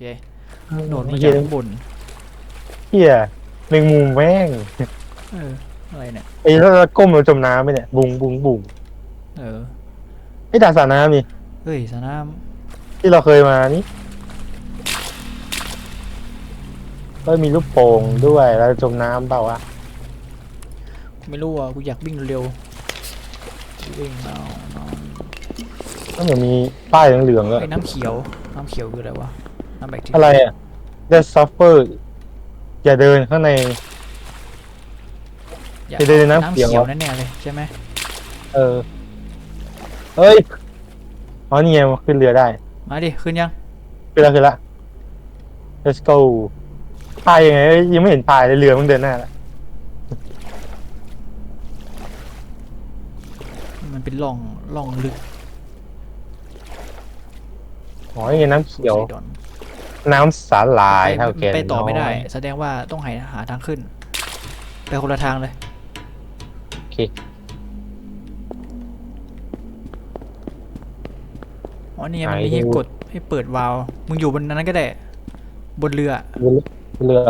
เคโดดมาเฮีจายกข้างบนเฮียหนึ่งมุมแม่งเอออะไรเนี่ยไอ้ถ้าเราก้มเราจมน้ำไปเนี่ย บุงบุงบุงเออไอ้ด่านสระน้ำนี่เฮ้ยสนามที่เราเคยมานี่ก็มีลูกโป่งด้วยเราจมน้ำเปล่าวะไม่รู้อะกูอยากวิ่งเร็วๆวิ่งเอาเอาก็เหมือนมีป้ายเหลืองๆเลย ไอ้น้ำเขียวน้ำเขียวคืออะไรวะ น้ำแบคทีเรียอะไรอะ That suffer อย่าเดินข้างใน อย่าไปเดินในน้ำน้ำเขีเขียยววแน่ๆเลยใช่ไหมเออเฮ้ยอ๋อนี่ไงขึ้นเรือได้ มาดิขึ้นยังขึ้นแล้วขึ้นละ let's go พายยังไงเอ้ยยังไม่เห็นพายเลยเรือมันเดินหน้าละมันเป็นร่องร่องลึกอ๋อนี่ไงน้ำเขียว ไซดอน น้ำสาหร่ายไปเท่าแก่ไปต่อไม่ได้น้ยแสดงว่าต้องหาหาทางขึ้น ไปคนละทางเลยโอเคอ๋อนี่ไงมันมีให้กดให้เปิดวาล์วมึงอยู่บนนั้นก็ได้ บนเรือ เรือ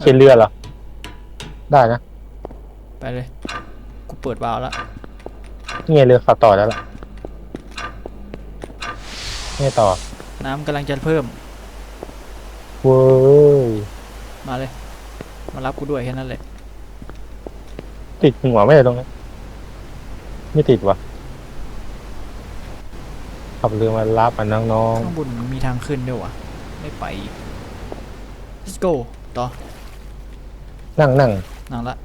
เขียนเรือเหรอ ได้นะ ไปเลย กูเปิดวาล์วแล้วนี่ไงเรือขับต่อแล้วล่ะนี่ต่อ น้ำกำลังจะเพิ่ม เว้ย มาเลย มารับกูด้วยแค่นั้นแหละ ติดหัวไม่ได้ตรงนี้ไม่ติดวะขับเรือมารับอะน้องข้างบนมันมีทางขึ้นด้วยวะไม่ไปอีก let's go ต่อๆนั่งนั่งนั่งละ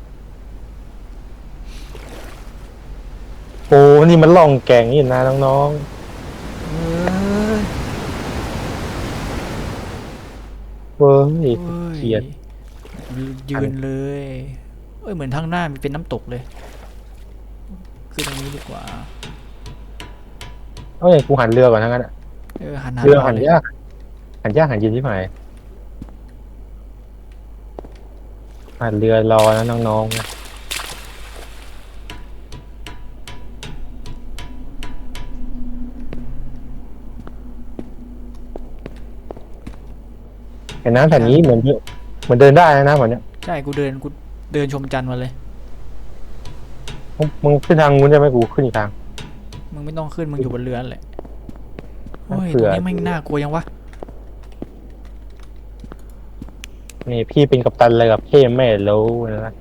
โอ้นี่มันล่องแก่งนี่นะน้อง เอ้ย ๆ เว้ยเกลียดยืนเลย เอ้ยเหมือนทางหน้ามันเป็นน้ำตกเลย ขึ้นตรงนี้ดีกว่าเอาอย่างกูหันเรือก่อนทั้งนั้นอะเออหันเรือหันเลยยากหันยากหันเย็นที่ไหนหันเรือรอนะน้องๆ นะเห็นน้ำแผ่นนี้เหมือนเหมือนเดินได้นะน้ำแบบเนี้ยใช่กูเดินกูเดินชมจันทร์มาเลย มึงมึงขึ้นทางนู้นใช่ไหมกูขึ้นอีกทาง มึงไม่ต้องขึ้นมึงอยู่บนเรือนั่นแหละโอ้ยเผื่ตรองนี้แม่งน่ากลัวยังวะนี่พี่เป็นกัปตันเลยกับพี่ไม่รู้นะ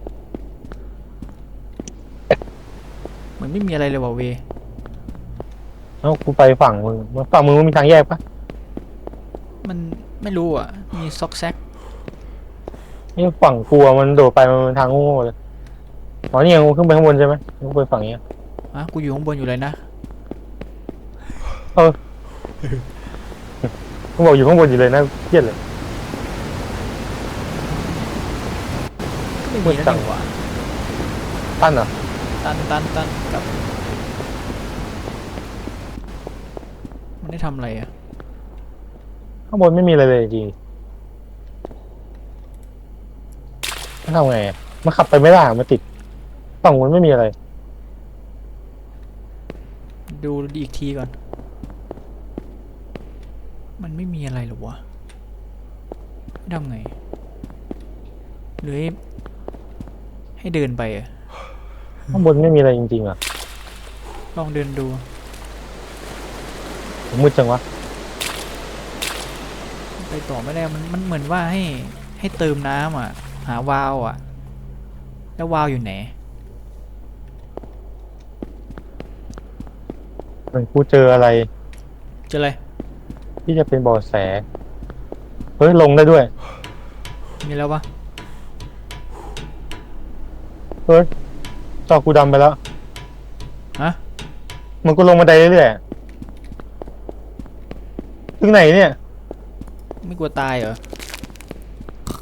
เหมือนไม่มีอะไรเลยว่ะเวเอ้ากูไปฝั่งมึงฝั่งมึงมันมีทางแยกปะมัน ไม่รู้อะ มีซอกแซกนี่ฝั่งกลัวมันโดดไปมันเป็นทางโง่ๆเลยอ๋อนี่ยังขึ้นไปข้างบนใช่ไหมกูไปฝั่งนี้อะกูอยู่ข้างบนอยู่เลยนะกูบอกอยู่ข้างบนอยู่เลยนะเครียดเลยไม่มีแล้วจังนี่หว่าตั้นเหรอตันตันตันกลับมันได้ทำอะไรอะ ข้างบนไม่มีอะไรเลยจริงมันทำไงอะมันขับไปไม่ได้อะมันติดฝั่งมันไม่มีอะไร ดูอีกทีก่อน มันไม่มีอะไรหรอวะทำไง หรือให้ให้เดินไปอะข้างบนไม่มีอะไรจริงๆอะลองเดินดู มืดจังวะ ไปต่อไม่ได้มันมันเหมือนว่าให้ให้เติมน้ำอะ หาวาล์วอะ แล้ววาล์วอยู่ไหนเหมันกูเจออะไร เจออะไรที่จะเป็นเบาะแส เฮ้ย ลงได้ด้วย มีแล้วปะเฮ้ยจอกูดำไปแล้ว ฮะมันก็ลงมาไดเรื่อยๆอะถึงไหนเนี่ย ไม่กลัวตายเหรอ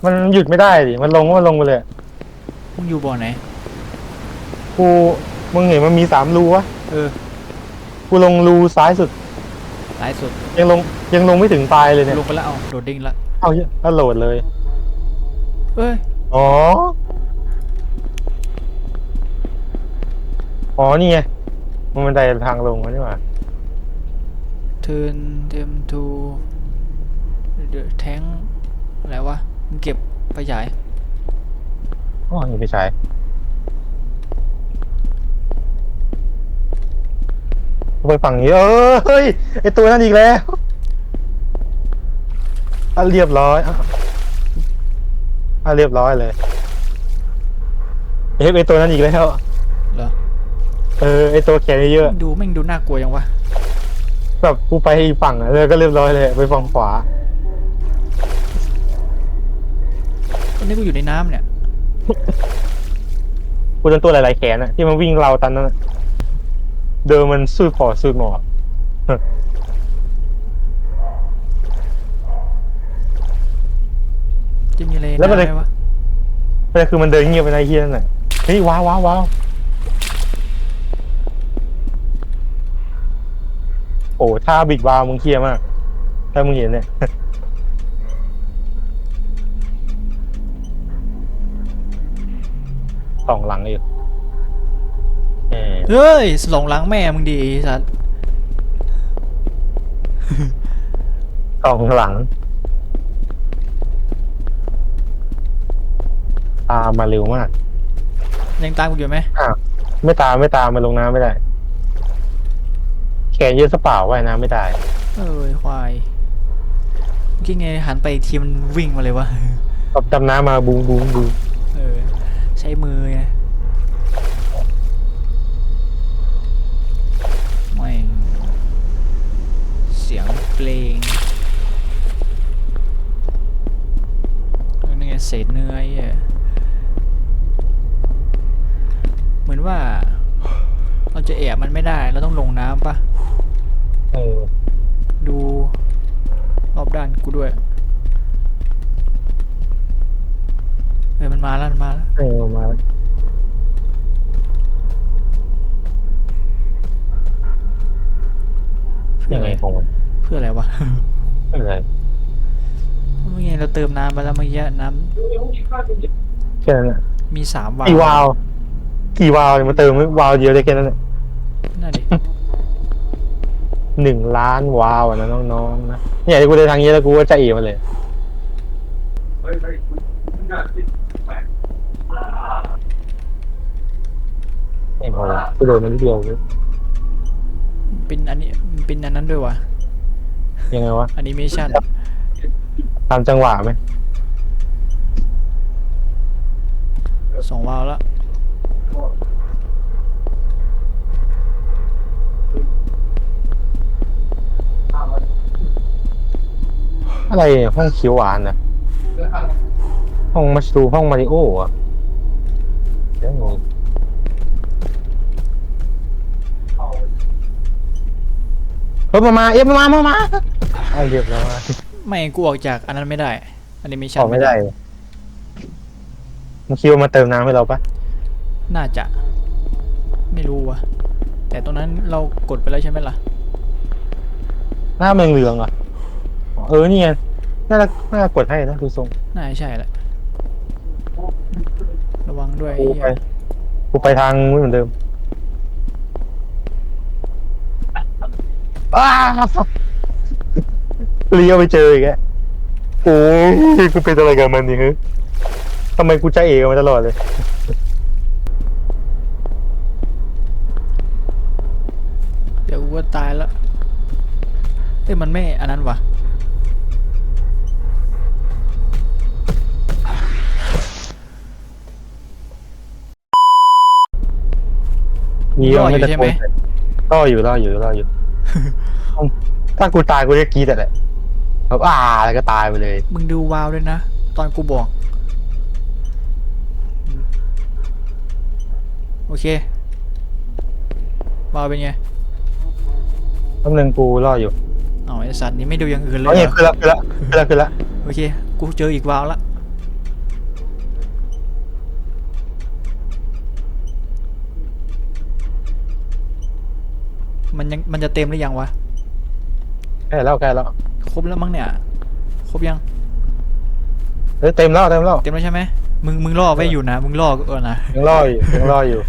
มันหยุดไม่ได้ดิ มันลงก็มันลงไปเลยมึงอยู่บ่อไหน กูมึงเห็นมันมีสามรูวะเออ กูลงรูซ้ายสุดซ้ายสุด ยังลงยังลงไม่ถึงปลายเลยเนี่ยลงไปแล้วเอาโดดดิ่งละเอาเหี้ยแล้วโหลดเลย เอ้ย อ๋อ อ๋อนี่ไงมันบันไดทางลงวะนี่หว่า turn them to เดี๋ยวแทงอะไรวะมึงเก็บไฟฉายอ๋อนี่ไม่ใช่ไปฝั่งนี้เอ้ยไอตัวนั้นอีกแล้วอะเรียบร้อยอะอะเรียบร้อยเลยเฮ้ยไอตัวนั้นอีกแล้วเหรอเออไอตัวแขนเยอะดูแม่งดูน่ากลัวยังวะๆแบบกูไปอีกฝั่งอะเลยก็เรียบร้อยเลย ไปฝั่งขวา นนี้กูอยู่ในน้ำเนี่ย กูจนตัวหลายๆแขนอะที่มันวิ่งเราตันนั้นอะเดินมันสู้ขอสู้หมอจะมีอะไรแล้วมันได้เลยไหมวะแต่คือมันเดินเงียบไปในเฮียนั่นแหละเฮ้ยว้าวว้าวว้าวโอ้ท่าบิดวาวมึงเคียมากถ้ามึงเห็นเนี่ย สองหลังอยู่เออเฮ้ยสลองหลังแม่มึงดีไอ้สัตว์สองหลัง ตามมาเร็วมาก ยังตามกูอยู่ไหมอ้าวไม่ตามไม่ตามมันลงน้ำไม่ได้ แขนเยอะสะเปล่าว่ายน้ำไม่ได้ เอ้ยควายเมื่อกี้ไงหันไปอีกทีมันวิ่งมาเลยวะ กับดำน้ำมาบูมบูมบูมเออ ใช้มือไงไม่งเสียงเพลงเออนี่ไงเศษเนื้อไอ้เหี้ยเหมือนว่า เราจะแอบมันไม่ได้ เราต้องลงน้ำปะเออดูรอบด้านกูด้วย เฮ้ยมันมาแล้วมันมาแล้วเออมาแล้วยังไงของมันเพื่ออะไรวะไม่เป็นไรเมื่อไงเราเติมน้ำไปแล้วเมื่อกี้น้แค่นั้นแหละำมีสามวาล์กี่วาล์วกี่วาล์วเนี่ยมาเติมไม่วาล์วเดียวได้แค่นั้นแหละนั่นดิหนึ่งล้านวาล์วอะนะน้องๆนะเนี่ยกูเดินทางนี้แล้วกูก็จะเอ๋มาเลย ไม่พอกูโดนมันนิดเดียวเลยเป็นอันนี้เป็นอันนั้นด้วยวะยังไงวะแอนิเมชันตามจังหวะไหมสองวาล์วแล้วอะไรเนี่ยห้องเขียวหวานนะห้องมัชรูห้องมาริโออะเดี๋ยวนี้ เฮ้ยมามาเอ๊ะมามามามาเอาเรียบร้อยไม่กูออกจากอันนั้นไม่ได้แอนิเมชัอนอกไม่ได้มึงคิดว่ามาเติมน้ำให้เราปะน่าจะ ไม่รู้วะแต่ตรงนั้นเรากดไปแล้วใช่ไหมล่ะ หน้าเมืองเหลืองๆอะอ๋อเออนี่ไงน่าจะน่าจะกดให้นะดูทรงน่าจะใช่แหละระวังด้วยกูไอ้เหี้ไปยกูไปทางนู้นเหมือนเดิม อ้าวเลี้ยวไปเจออีกแล้วโอ้ยกูเป็นอะไรกับมันนี่ฮึทำไมกูใจเอ๋กับมันตลอดเลย เดี๋ยวกูก็ตายแล้วเอ้ยมันไม่อันนั้นวะมีรออยู่ตะใช่โกไหมนรออยู่รออยู่รออยู่ ถ้ากูตายกูจะกรีดแต่แหละแบบอ่าแล้วก็ตายไปเลย มึงดูวาล์วด้วยนะ ตอนกูบอก โอเควาล์วเป็นไงตำหนึ่งกูรออยู่อ๋อไอสัตว์นี่ไม่ดูอย่างอื่นเลยเอาเหรเนี่ยอคือละคือละคือละคือละโอเค กูเจออีกวาล์วละมันยังมันจะเต็มหรือยังวะ ใกล้แล้วใกล้แล้วครบแล้วมั้งเนี่ย ครบยังเอ้เต็มแล้วเต็มแล้วเต็มแล้วใช่ไหมมึงมึงล่อไว้อยู่นะ มึงล่อเออนะ ยังรออยู่ยังรออยู่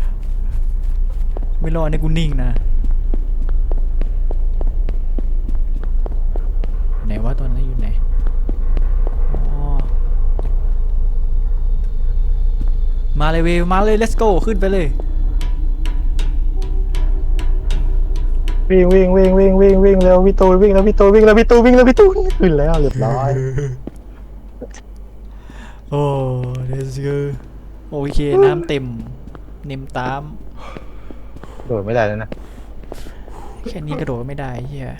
ไม่ล่อในกูนิ่งนะ ไหนว่าตอนนี้อยู่ไหนมาเลยเวมาเลย let's go ขึ้นไปเลย วิ่งวิ่งวิ่งวิ่งวิ่งวิ่งเร็วพี่ตูนวิ่งแล้วพี่ตูนวิ่งแล้วพี่ตูนวิ่งแล้วพี่ตูนขึ้นแล้วเรียบร้อยโอ้ let's go โอเค น้ำเต็มเนมตาม โดดไม่ได้แล้วนะแค่นี้กระโดดไม่ได้เฮีย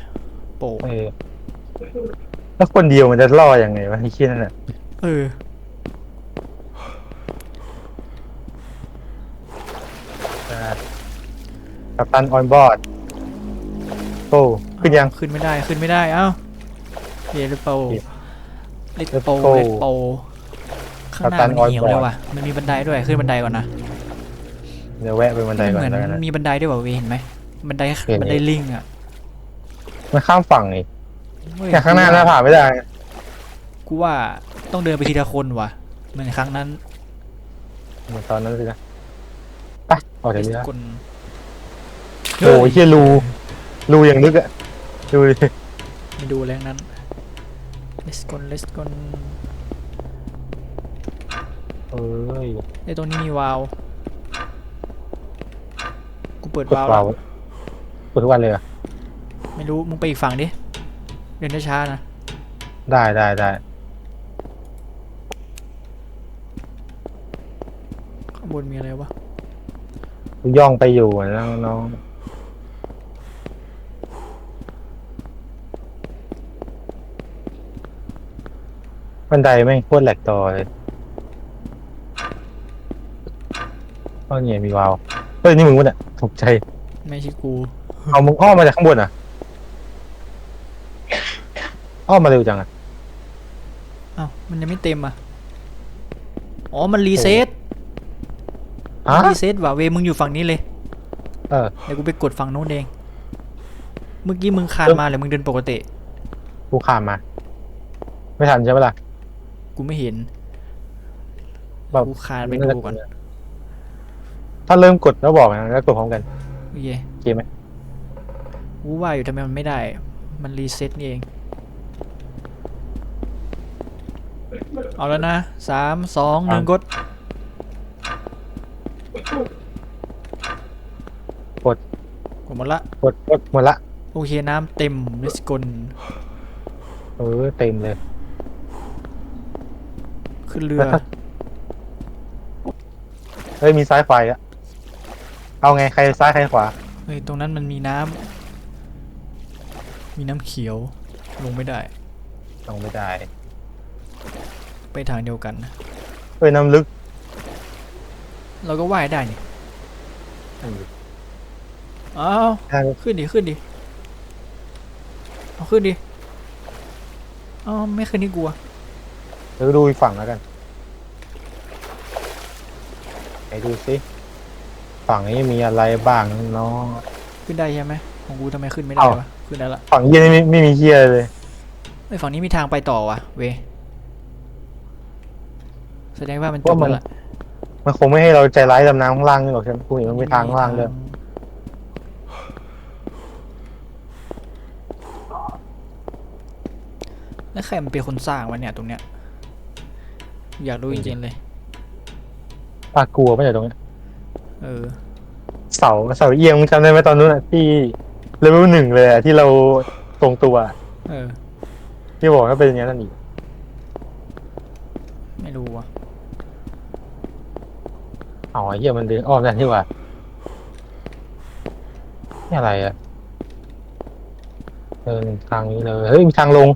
โปะเออแล้วคนเดียวมันจะรอดยังไงวะไอ้เชี่ยนั่นน่ะเออกัปตันออนบอร์ด โอ้ขึ้นยัง ขึ้นไม่ได้ขึ้นไม่ได้เอ้าเยลโปโอเคเลต Let's โป go เลตโปข้างหน้ากัปตันมันเหี่ยว on board เลยว่ะมันมีบันไดด้วยขึ้นบันไดก่อนนะเดี๋ยวแวะไปบันไดก่อนเหมือนแล้วกันนะมีบันไดด้วยว่ะเวเห็นไหมบันไดเห็นบันไดลิงอะมันข้ามฝั่งอีกเว้ยแต่ข้างหน้าหน้าผ่านไม่ได้กูว่าต้องเดินไปทีละคนว่ะเหมือนครั้งนั้นเหมือนตอนนั้นสินะไปออกจากนี้แล้วคนโอ้ยเชี่ยรู รูอย่างลึกอะดูดิไม่ดูแรงนั้น let's go let's go เอ้ยไอ้ตรงนี้มีวาล์วกูเปิดกดวาล์วเปล่าแล้วกดทุกวันเลยเหรอะไม่รู้มึงไปอีกฝั่งดิเดินช้าๆนะได้ได้ได้ข้างบนมีอะไรวะกูย่องไปอยู่อะน้องน้อง บันไดแม่งโคตรแหลกต่อเลยก็เนี่ยมีวาล์วเฮ้ยนี่มึงวะเนี่ยตกใจ ไม่ใช่กู เอามึงอ้อมมาจากข้างบนอะอ้อมมาเร็วจังอะอ้าว มันยังไม่เต็มอะ อ๋อ มันรีเซ็ตฮะรีเซ็ตว่ะเวมึงอยู่ฝั่งนี้เลย เออเดี๋ยวกูไปกดฝั่งโน้นเอง เมื่อกี้มึงคานเออมาหรือมึงเดินปกติ กูข้ามมา ไม่ทันใช่ไหมล่ะ กูไม่เห็นแบบกูคานไปดูก่อน ถ้าเริ่มกดแล้วบอกนะแล้วกดพร้อมกันโอเคโอเคไหมกูว่าอยู่ทำไมมันไม่ได้ มันรีเซ็ตนี่เอง เอาแล้วนะสามสองหนึ่งกด กด กดหมดละ กดกดหมดละ โอเคน้ำเต็มเลสกลเออเต็มเลย ขึ้นเรือแล้วถ้าเฮ้ยมีซ้ายขวาอีกอะเอาไงใครซ้ายใครขวา เฮ้ย ตรงนั้นมันมีน้ำ มีน้ำเขียว ลงไม่ได้ ลงไม่ได้ ไปทางเดียวกันนะเฮ้ยน้ำลึกเราก็ว่ายได้นี่อ้าว ทางขึ้นดิ ขึ้นดิ เอาขึ้นดิอ้าวไม่ขึ้นนี่กลัวเดี๋ยวดูอีกฝั่งแล้วกันไหนดูสิฝั่งนี้มีอะไรบ้างน้อง ขึ้นได้ใช่ไหมของกูทำไมขึ้นไม่ได้เอ้า วะขึ้นได้ละฝั่งเยี่ยนี่ไม่ไม่มีเฮียเลยไอ้ยฝั่งนี้มีทางไปต่อวะเวแสดงว่ามันจบแล้วล่ะมันคงไม่ให้เราใจร้ายดำน้ำข้างล่างนี่หรอกใช่ไหมกูเห็นมันมีทางข้างล่างด้วยแล้วใครมันเป็นคนสร้างวะเนี่ยตรงเนี้ย อยากรู้จริงๆเลย ปากกลัวไม่ใช่ตรงเนี้ยเออ เสาเสาเอียงมึงจำได้ไหมตอนนู้นอะที่เลเวลหนึ่งเลยอะที่เราตรงตัวอะเออ ที่บอกว่าเป็นอย่างนั้นนั่นอีกไม่รู้วะอ๋อไอ้เหี้ยมันเดินอ้อมได้ที่ว่านี่อะไรอะเออทางนี้เลยเฮ้ยมีทางลง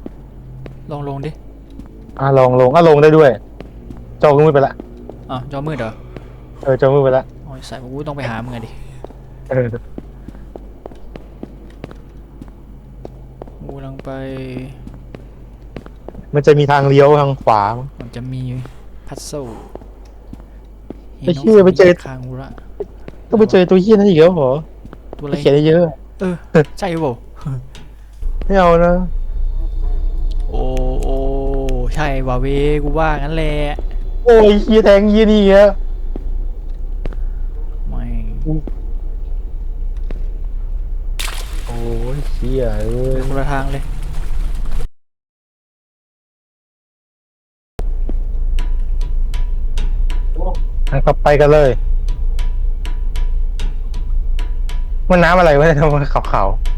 ลองลงดิ อะลงลงอะลงได้ด้วย จอมือไปละอ้าวจอมืดเหรอเออจอมือไปละโอ้ยใส่กูต้องไปหามึงอะดิเออกูกำลังไป มันจะมีทางเลี้ยวทางขวามั้ง มันจะมีพัซเซิลไอ้เหี้ยไปเจอ คางกูละก็ไปเจอตัวเหี้ยนั่นอีกแล้วเหรอตัวอะไรไปเขียนได้เยอะเออใช่เปล่าไม่เอานะ โอ้โอ้ใช่ว่ะเวกูว่างั้นแหละ โอ้ยเหี้ยแทงเหี้ยนี่อะไม่โอ้ยเหี้ยเอ้ยคนละทางเลยทงั้นก็ไปกันเลยมันน้ำอะไรวะเนี่ยทำไมมันขาวๆ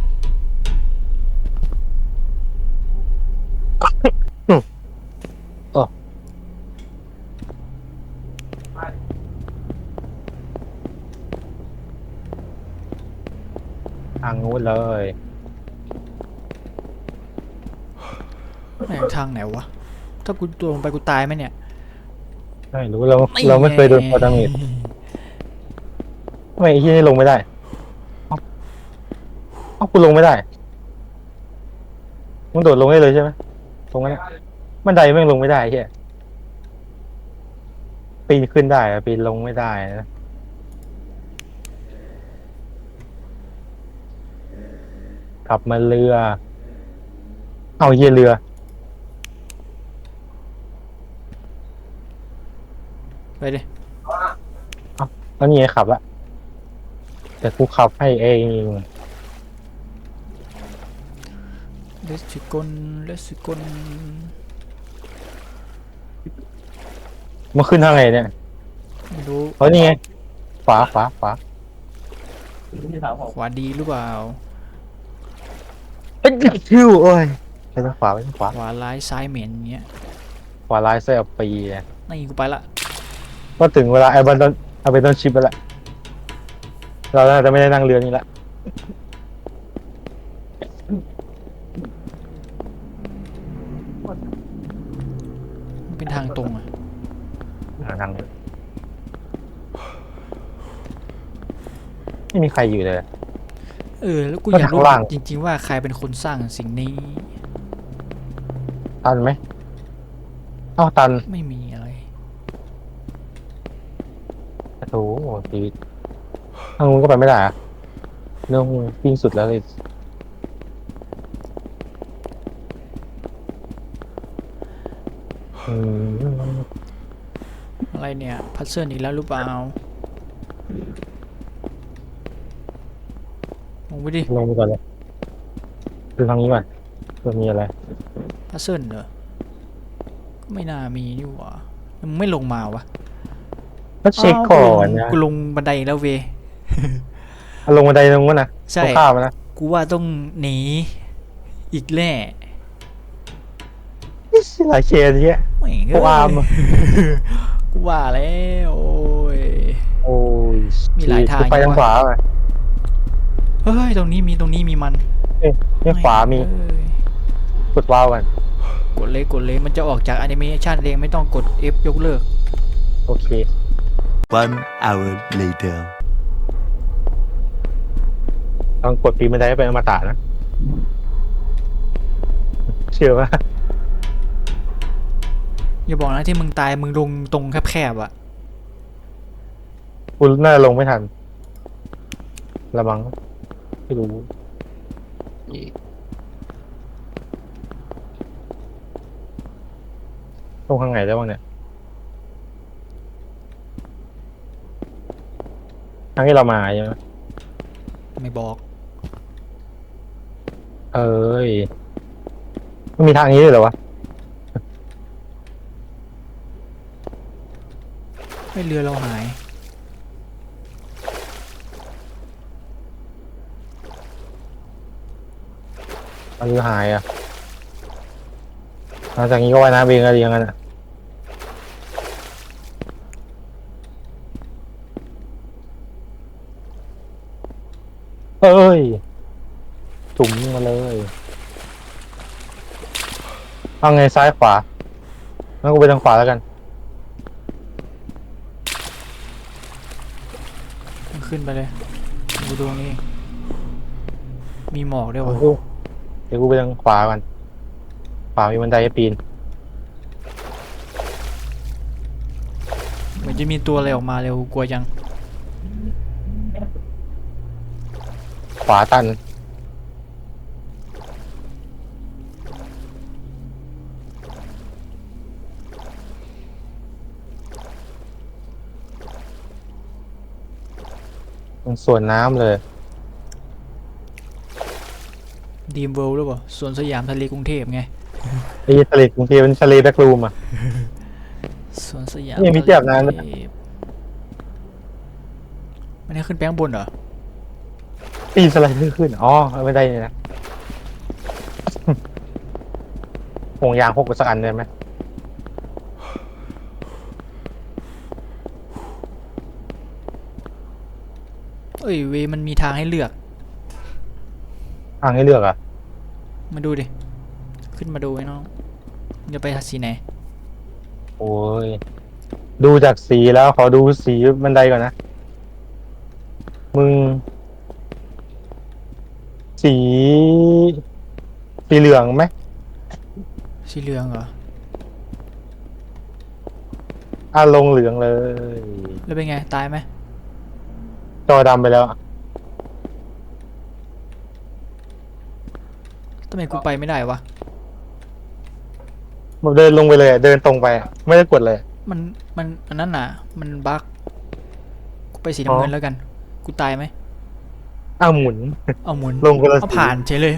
ทางนู้นเลย แม่งทางไหนวะ ถ้ากูตัวลงไปกูตายไหมเนี่ยไม่รู้เราเราไม่เคยโดนพอดาเมจทำไมไอ้ที่นี่ลงไม่ได้เอ้าเอ้ากูลงไม่ได้มึงโดดลงได้เลยใช่ไหมลงไม่ได้บันไดแม่งลงไม่ได้ไอ้เฮียปีนขึ้นได้อะปีนลงไม่ได้นะ กลับมาเรือ เอาเฮียเรือ ไปดิแล้วนี่ไงขับละแต่กูขับให้เองเลสซิกอนเลสซิกอนมาขึ้นทางไหนเนี่ยไม่รู้ เฮ้ยนี่ไงขวาขวาขวา ขวาดีหรือเปล่า เอ้ยชิวโอ้ยไปทางขวาไปทางขวาขวาร้ายซ้ายเหม็นเงี้ยขวาลายเส้นปีอะนี่กูไปละก็ถึงเวลาไอ้บันต้นเอาไปต้นชิปไปละเราน่าจะไม่ได้นั่งเรือนี่ละมันเป็นทางตรงอะหาทางเรือไม่มีใครอยู่เลย เออแล้วกูก็อยากรู้ข้างล่าง จริง ๆ ว่าใครเป็นคนสร้างสิ่งนี้ ตันไหมเอ้าตันไม่มีอะไร โอ้โหชีวิตทางนู้นก็ไปไม่ได้อะเรื่องวิ่งสุดแล้วเลยอืมอะไรเนี่ยพัซเซิลอีกแล้วหรือเปล่าลง ไปดิลงไปก่อนเลยดูทางนี้ก่อนเพื่อมีอะไรพัซเซิลเหรอก็ไม่น่ามีนี่หว่ามึงไม่ลงมาวะก็เช็คก่อนนะกูลงบันไดอีกแล้วเวยเอาลงบันไดลงวะนะใช่ต้องข้ามมานะกูว่าต้องหนีอีกแน่หลายเชนเงี้ยแม่งกูอามเอ้ยกูว่าแล้ว โอ้ยโอ้ยมีหลายทางกูไปทางขวาไป เฮ้ยตรงนี้มีตรงนี้มีมันนี่ขวามีเอ้ยกดว้าวกันกดเลยกดเลยมันจะออกจากแอนิเมชันเองไม่ต้องกด F ยกเลิก โอเค One hour later. ต้องกดปีนบันไดให้เป็นอมตะนะ เชื่อว่าอย่าบอกนะที่มึงตายมึงลงตรงแคบๆอะกูน่าจะลงไม่ทัน ระวัง ไม่รู้ตรงข้างไหนได้บ้างเนี่ยทางที่เรามาใช่ไหมไม่บอก เอ้ยมันมีทางนี้ด้วยเหรอวะให้เรือเราหาย มันหายอะหลังจากนี้ก็ว่ายน้ำเองอะไรอย่างนั้นอะเอ้ยจุ่มมาเลยเอาไงซ้ายขวางั้นกูไปทางขวาแล้วกัน ขึ้นไปเลย ดูตรงนี้มีหมอกด้วยวะ เดี๋ยวกูไปทางขวาก่อนขวามีบันไดให้ปีน เหมือนจะมีตัวอะไรออกมาเร็วกลัวยัง ขวาตัน มันสวนน้ำเลย ดีมเวิลด์หรือเปล่าสวนสยามทะเลกรุงเทพไงไอ้ทะเลกรุงเทพเป็นทะเลแบ็กรูมอะ สวนสยามเนี่ยมีที่อาบน้ำด้วย ทะเลมันให้ขึ้นไปข้างบนเหรอ ปีนสไลเดอร์ขึ้นอ๋อไม่ได้นะ ห่วงยางพกไปสักอันได้ไหมเอ้ยเวยมันมีทางให้เลือก ทางให้เลือกอะ มาดูดิ ขึ้นมาดูไอ้น้องจะไปสีไหน โอ้ย ดูจากสีแล้วขอดูสีบันไดก่อนนะ มึง สี สีเหลืองไหม สีเหลืองเหรอ อะลงเหลืองเลย แล้วเป็นไง ตายไหมจอดำไปแล้วทำไมกูไปไม่ได้วะมันเดินลงไปเลยอะเดินตรงไปอะไม่ได้กดเลย มันมันอันนั้นน่ะ มันบั๊กกูไปสีอ๋น้ำอเงินแล้วกัน กูตายไหม อ้าวหมุน เอาหมุนลงคนละเอาสีผ่านเฉยเลย